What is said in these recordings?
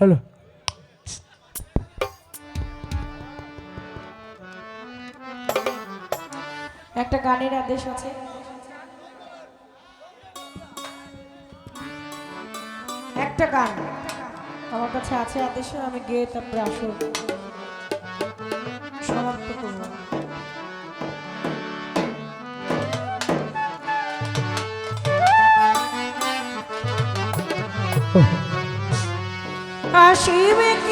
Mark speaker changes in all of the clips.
Speaker 1: Hello.
Speaker 2: একটা গানের আদেশ আছে। একটা গান। আমার কাছে আছে আদেশ, আমি গেয়ে তারপরে আসল। আসিবে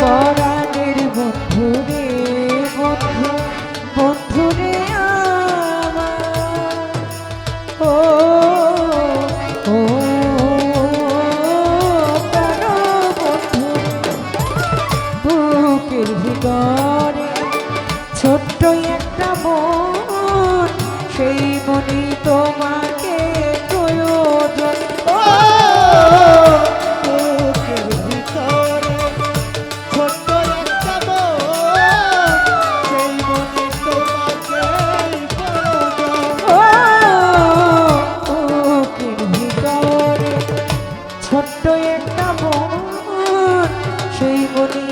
Speaker 2: পরাণের বন্ধু রে বন্ধু বন্ধু রে আমার। ও ও প্রাণ বন্ধু, বুকের ভিতরে ছোট্ট একটা মন, সেই মনে তোমাকে
Speaker 3: সেই মনে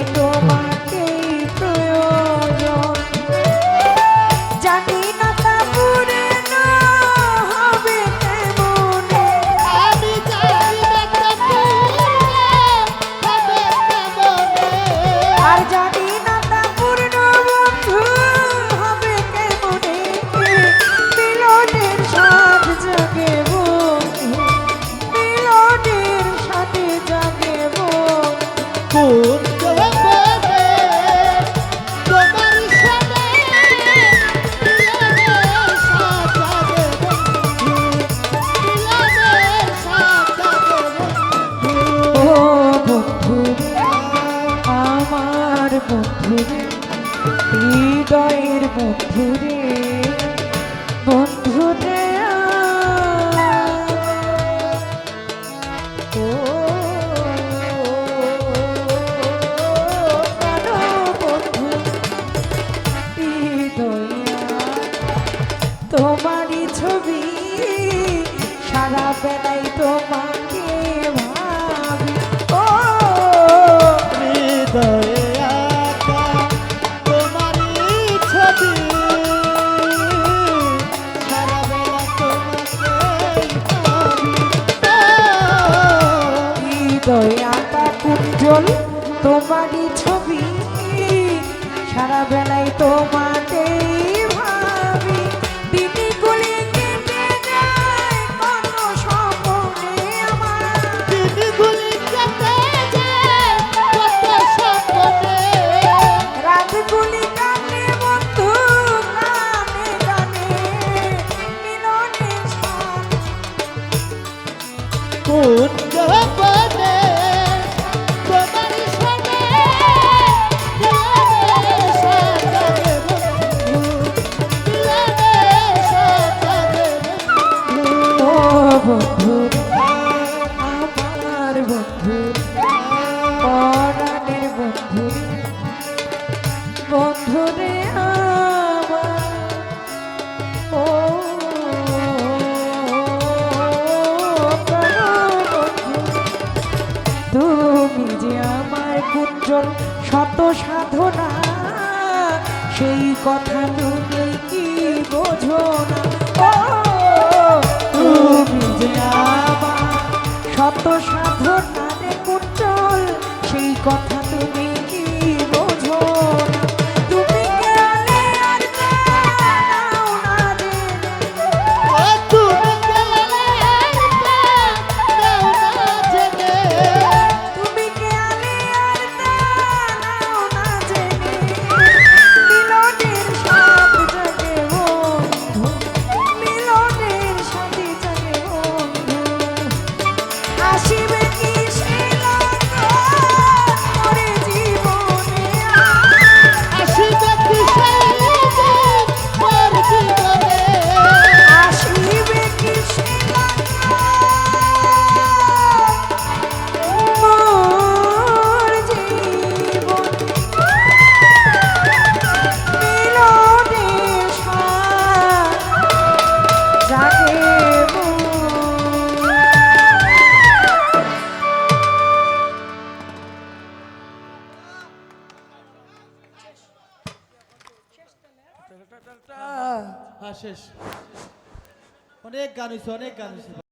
Speaker 2: বন্ধু রে হৃদয়ের বন্ধু রে বন্ধু তোমারই ছবি সারা বেলায় তোমাকে কুঞ্জল তোমারই ছবি। সারা বেলায় তোমাকে ভাবি। দিদি গুলি কেটে যায় কত স্বপ্নে আমার।
Speaker 3: দিনগুলি কেটে যায় কত স্বপ্নে।
Speaker 2: রাতগুলি কানে বন্ধু গানে গানে মিলনে
Speaker 3: কোন
Speaker 2: তুমি যে আমার কুঞ্জল শত সাধনা সেই কথা তুমি কি বোঝো?
Speaker 3: শেষ। অনেক গান হয়েছে অনেক গান হয়েছে